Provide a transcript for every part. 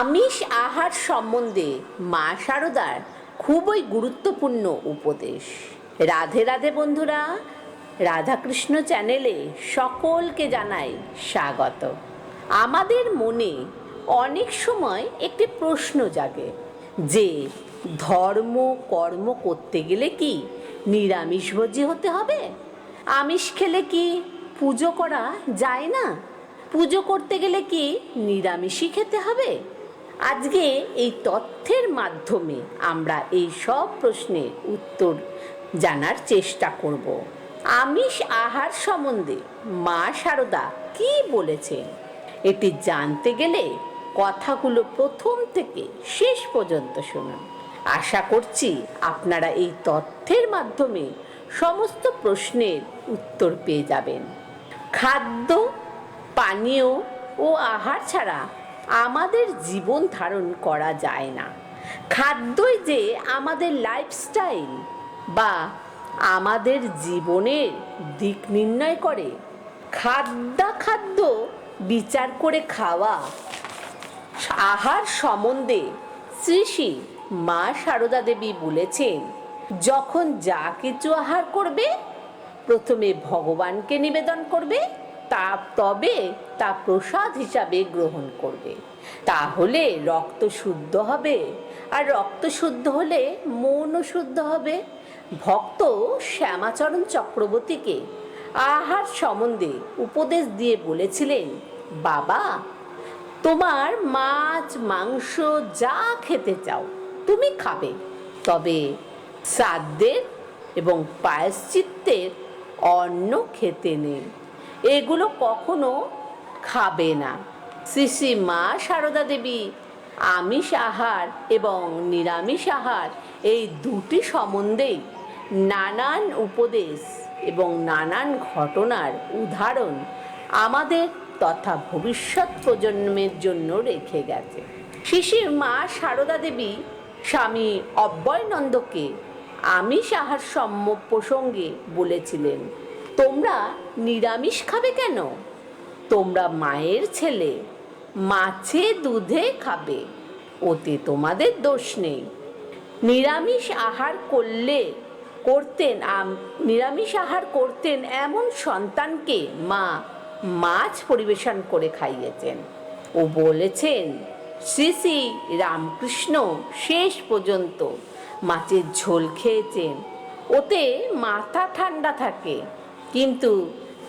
আমিষ আহার সম্বন্ধে মা শারদার খুবই গুরুত্বপূর্ণ উপদেশ। রাধে রাধে বন্ধুরা, রাধাকৃষ্ণ চ্যানেলে সকলকে জানাই স্বাগত। আমাদের মনে অনেক সময় একটি প্রশ্ন জাগে যে, ধর্ম, কর্ম করতে গেলে কি নিরামিষভোজী হতে হবে? আমিষ খেলে কি পুজো করা যায় না? পুজো করতে গেলে কি নিরামিষই খেতে হবে? আজকে এই তথ্যের মাধ্যমে আমরা এই সব প্রশ্নের উত্তর জানার চেষ্টা করব। আমিষ আহার সম্বন্ধে মা সারদা কি বলেছেন? এটি জানতে গেলে কথাগুলো প্রথম থেকে শেষ পর্যন্ত শুনুন। আশা করছি আপনারা এই তথ্যের মাধ্যমে সমস্ত প্রশ্নের উত্তর পেয়ে যাবেন। খাদ্য, পানীয় ও আহার ছাড়া আমাদের জীবন ধারণ করা যায় না। খাদ্যই যে আমাদের লাইফস্টাইল বা আমাদের জীবনের দিক নির্ণয় করে, খাদ্যাখাদ্য বিচার করে খাওয়া, আহার সম্বন্ধে শ্রী মা সারদা দেবী বলেছেন, যখন যা কিছু আহার করবে, প্রথমে ভগবানকে নিবেদন করবে তা তবে তা প্রসাদ হিসাবে গ্রহণ করবে। তাহলে রক্ত শুদ্ধ হবে। আর রক্ত শুদ্ধ হলে মনও শুদ্ধ হবে। ভক্ত শ্যামাচরণ চক্রবর্তীকে আহার সম্বন্ধে উপদেশ দিয়ে বলেছিলেন, বাবা, তোমার মাছ, মাংস যা খেতে চাও, তুমি খাবে। তবে শ্রাদ্ধের এবং পায়শ্চিত্তের অন্ন খেতে নেই। এগুলো কখনো খাবে না। শ্রী মা সারদা দেবী, আমিষ আহার এবং নিরামিষ আহার এই দুটি সম্বন্ধেই নানান উপদেশ এবং নানান ঘটনার উদাহরণ আমাদের তথা ভবিষ্যৎ প্রজন্মের জন্য রেখে গেছে। শিশির মা সারদা দেবী, স্বামী অব্যয়নন্দকে আমিষ আহার সম্য প্রসঙ্গে বলেছিলেন তোমরা নিরামিষ খাবে কেন? তোমরা মায়ের ছেলে, মাছে দুধে খাবে, ওতে তোমাদের দোষ নেই। নিরামিষ আহার করলে, করতেন নিরামিষ আহার করতেন এমন সন্তানকে মা মাছ পরিবেশন করে খাইয়েছেন। ও বলেছেন, শ্রী শ্রী রামকৃষ্ণ শেষ পর্যন্ত মাছের ঝোল খেয়েছেন, ওতে মাথা ঠান্ডা থাকে। কিন্তু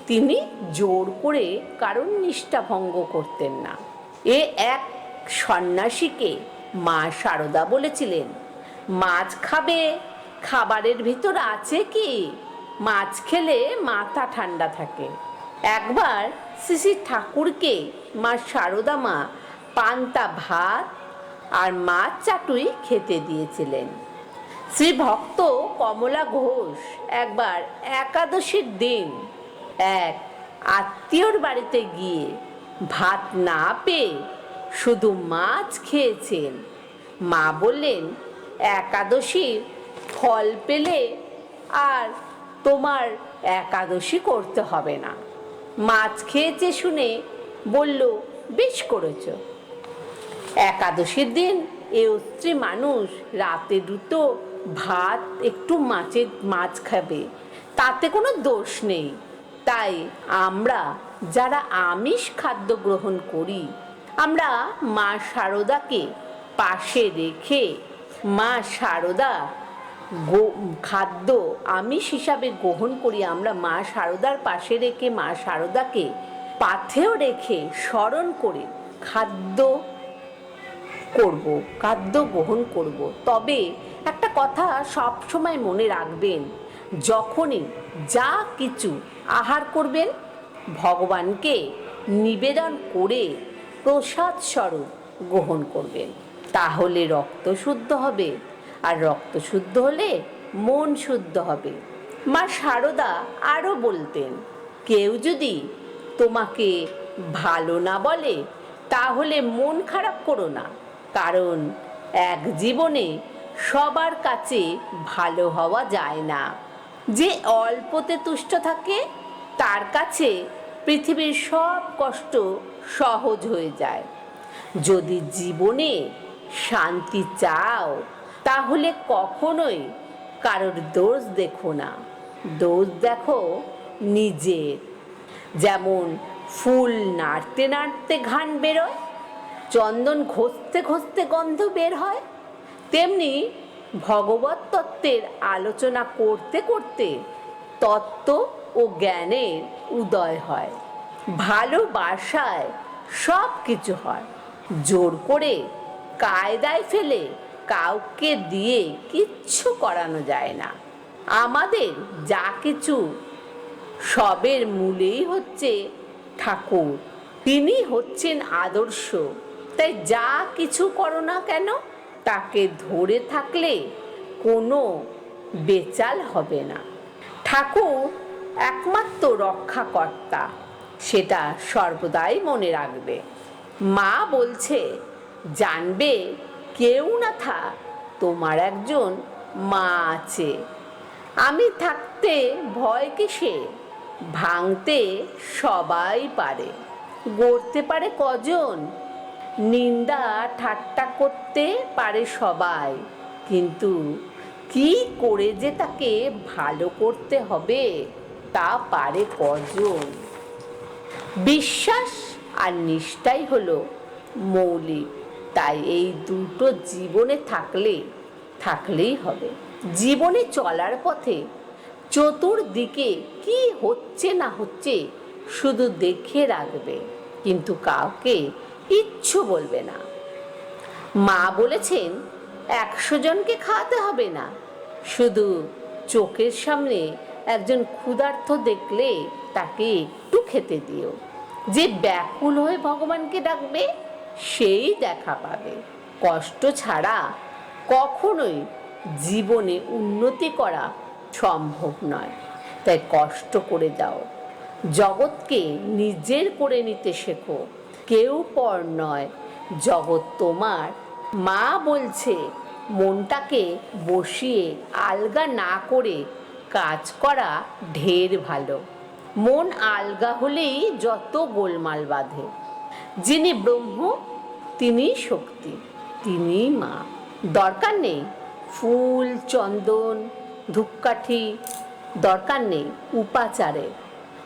তিনি জোর করে কারণ নিষ্ঠা ভঙ্গ করতেন না। এ এক সন্ন্যাসীকে মা সারদা বলেছিলেন, মাছ খাবে, খাবারের ভিতর আছে কি? মাছ খেলে মাথা ঠান্ডা থাকে। একবার শ্রী ঠাকুরকে মা সারদা মা পান্তা ভাত আর মাছ চাটুই খেতে দিয়েছিলেন। শ্রী ভক্ত কমলা ঘোষ, একবার একাদশীর দিন এক আত্মীয়র বাড়িতে গিয়ে ভাত না পেয়ে শুধু মাছ খেয়েছেন। মা বললেন, একাদশীর ফল পেলে আর তোমার একাদশী করতে হবে না। মাছ খেয়েছে শুনে বলল, বেশ করেছ। একাদশীর দিন এ স্ত্রী মানুষ রাতে দুটো ভাত একটু মাছের মাছ খাবে। তাতে কোনো দোষ নেই। তাই আমরা যারা আমিষ খাদ্য গ্রহণ করি, আমরা মা শারদাকে পাশে রেখে মা শারদা খাদ্য আমিষ হিসাবে গ্রহণ করি, আমরা মা শারদার পাশে রেখে মা শারদাকে পাথেও রেখে স্মরণ করে খাদ্য করব, খাদ্য গ্রহণ করব। তবে একটা কথা সব সময় মনে রাখবেন, যখনই যা কিছু আহার করবেন, ভগবানকে নিবেদন করে প্রসাদ স্বরূপ গ্রহণ করবেন। তাহলে রক্ত শুদ্ধ হবে, আর রক্ত শুদ্ধ হলে মন শুদ্ধ হবে। মা শারদা আরও বলতেন, কেউ যদি তোমাকে ভালো না বলে, তাহলে মন খারাপ করো না। কারণ এক জীবনে সবার কাছে ভালো হওয়া যায় না। যে অল্পতে তুষ্ট থাকে, তার কাছে পৃথিবীর সব কষ্ট সহজ হয়ে যায়। যদি জীবনে শান্তি চাও, তাহলে কখনোই কারোর দোষ দেখো না। দোষ দেখো নিজের। যেমন ফুল নাড়তে নাড়তে ঘান বেরোয় চন্দন ঘষতে ঘষতে গন্ধ বের হয়। তেমনি ভগবত তত্ত্বের আলোচনা করতে করতে তত্ত্ব ও জ্ঞানের উদয় হয়। ভালোবাসায় সব কিছু হয়। জোর করে কায়দায় ফেলে কাউকে দিয়ে কিচ্ছু করানো যায় না। আমাদের যা কিছু সবের মূলেই হচ্ছে ঠাকুর। তিনি হচ্ছেন আদর্শ। তাই যা কিছু করো না কেন, তাকে ধরে থাকলে কোনো বেচাল হবে না। ঠাকুর একমাত্র রক্ষাকর্তা, সেটা সর্বদাই মনে রাখবে। মা বলছে, জানবে কেউ না থা তোমার একজন মা আছে। আমি থাকতে ভয় কিসে? ভাঙতে সবাই পারে। গড়তে পারে কজন? নিন্দা ঠাট্টা করতে পারে সবাই। কিন্তু কি করে যে তাকে ভালো করতে হবে, তা পারে কজন? বিশ্বাস আর নিষ্ঠাই হলো মৌলিক। তাই এই দুটো জীবনে থাকলে, থাকলেই হবে। জীবনে চলার পথে চতুর্দিকে কি হচ্ছে না হচ্ছে শুধু দেখে রাখবে। কিন্তু কাউকে কিচ্ছু বলবে না। মা বলেছেন, একশো জনকে খাওয়াতে হবে না। শুধু চোখের সামনে একজন ক্ষুধার্থ দেখলে তাকে একটু খেতে দিও। যে ব্যাকুল হয়ে ভগবানকে ডাকবে, সেই দেখা পাবে। কষ্ট ছাড়া কখনোই জীবনে উন্নতি করা সম্ভব নয়। তাই কষ্ট করে দাও জগৎকে নিজের করে নিতে শেখো। কেউ পর নয়। জগৎ তোমার। মা বলছে, মনটাকে বসিয়ে আলগা না করে কাজ করা ঢের ভালো। মন আলগা হলেই যত গোলমাল বাঁধে। যিনি ব্রহ্ম, তিনি শক্তি, তিনি মা। দরকার নেই ফুল, চন্দন, ধূপকাঠি, দরকার নেই উপাচারে।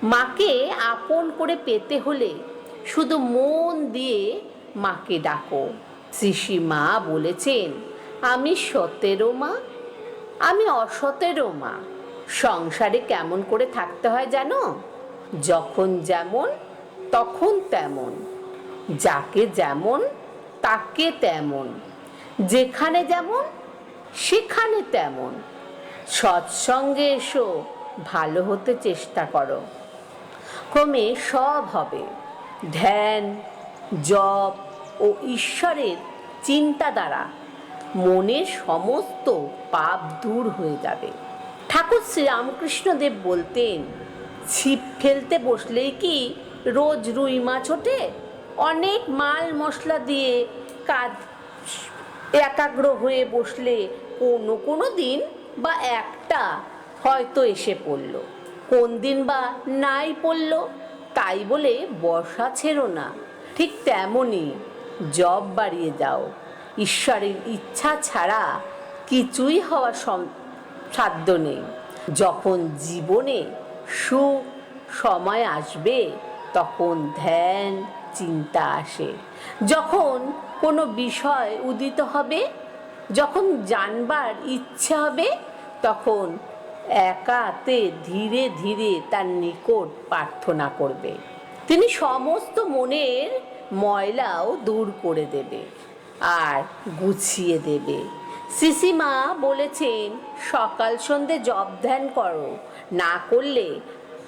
মাকে আপন করে পেতে হলে শুধু মন দিয়ে মাকে ডাকো। শ্রী মা বলেছেন, আমি সতেরো মা, আমি অসতেরো মা। সংসারে কেমন করে থাকতে হয় জানো? যখন যেমন, তখন তেমন। যাকে যেমন, তাকে তেমন। যেখানে যেমন, সেখানে তেমন। সৎসঙ্গে এসো, ভালো হতে চেষ্টা করো। ক্রমে সব হবে। ধ্যান, জপ ও ঈশ্বরের চিন্তা দ্বারা মনের সমস্ত পাপ দূর হয়ে যাবে। ঠাকুর শ্রীরামকৃষ্ণদেব বলতেন, ছিপ ফেলতে বসলেই কি রোজ রুই মাছ ওঠে? অনেক মাল মশলা দিয়ে কাজ একাগ্র হয়ে বসলে কোনো কোনো দিন বা একটা হয়তো এসে পড়ল। কোন দিন বা নাই পড়ল? তাই বলে বর্ষা ছেড়ো না। ঠিক তেমনই জব বাড়িয়ে যাও। ঈশ্বরের ইচ্ছা ছাড়া কিছুই হওয়া সাধ্য নেই। যখন জীবনে সুখ সময় আসবে, তখন ধ্যান, চিন্তা আসে। যখন কোনো বিষয় উদিত হবে, যখন জানবার ইচ্ছে হবে, তখন একাতে ধীরে ধীরে তার নিকট প্রার্থনা করবে। তিনি সমস্ত মনের ময়লাও দূর করে দেবে আর গুছিয়ে দেবে। সিসিমা বলেছেন, সকাল সন্ধে জব ধ্যান করো। না করলে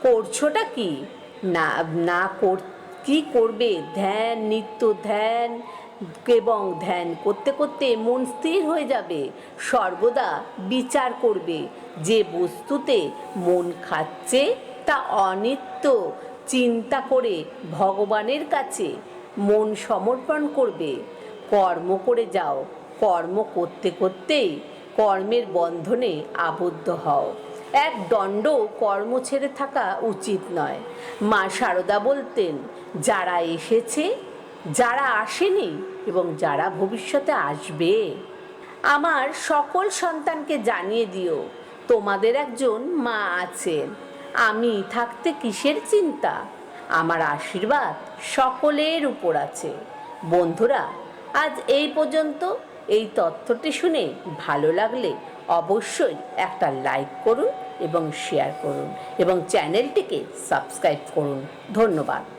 করছোটা কি? না না কর, কি করবে? ধ্যান, নিত্য ধ্যান এবং ধ্যান করতে করতে মন স্থির হয়ে যাবে। সর্বদা বিচার করবে যে বস্তুতে মন খাচ্ছে তা অনিত্য। চিন্তা করে ভগবানের কাছে মন সমর্পণ করবে। কর্ম করে যাও। কর্ম করতে করতেই কর্মের বন্ধনে আবদ্ধ হও। এক দণ্ড কর্ম ছেড়ে থাকা উচিত নয়। মা সারদা বলতেন, যারা এসেছে যারা আসেনি এবং যারা ভবিষ্যতে আসবে, আমার সকল সন্তানকে জানিয়ে দিও, তোমাদের একজন মা আছেন আমি থাকতে কিসের চিন্তা? আমার আশীর্বাদ সকলের উপর আছে। বন্ধুরা, আজ এই পর্যন্ত। এই তথ্যটি শুনে ভালো লাগলে অবশ্যই একটা লাইক করুন এবং শেয়ার করুন এবং চ্যানেলটিকে সাবস্ক্রাইব করুন। ধন্যবাদ।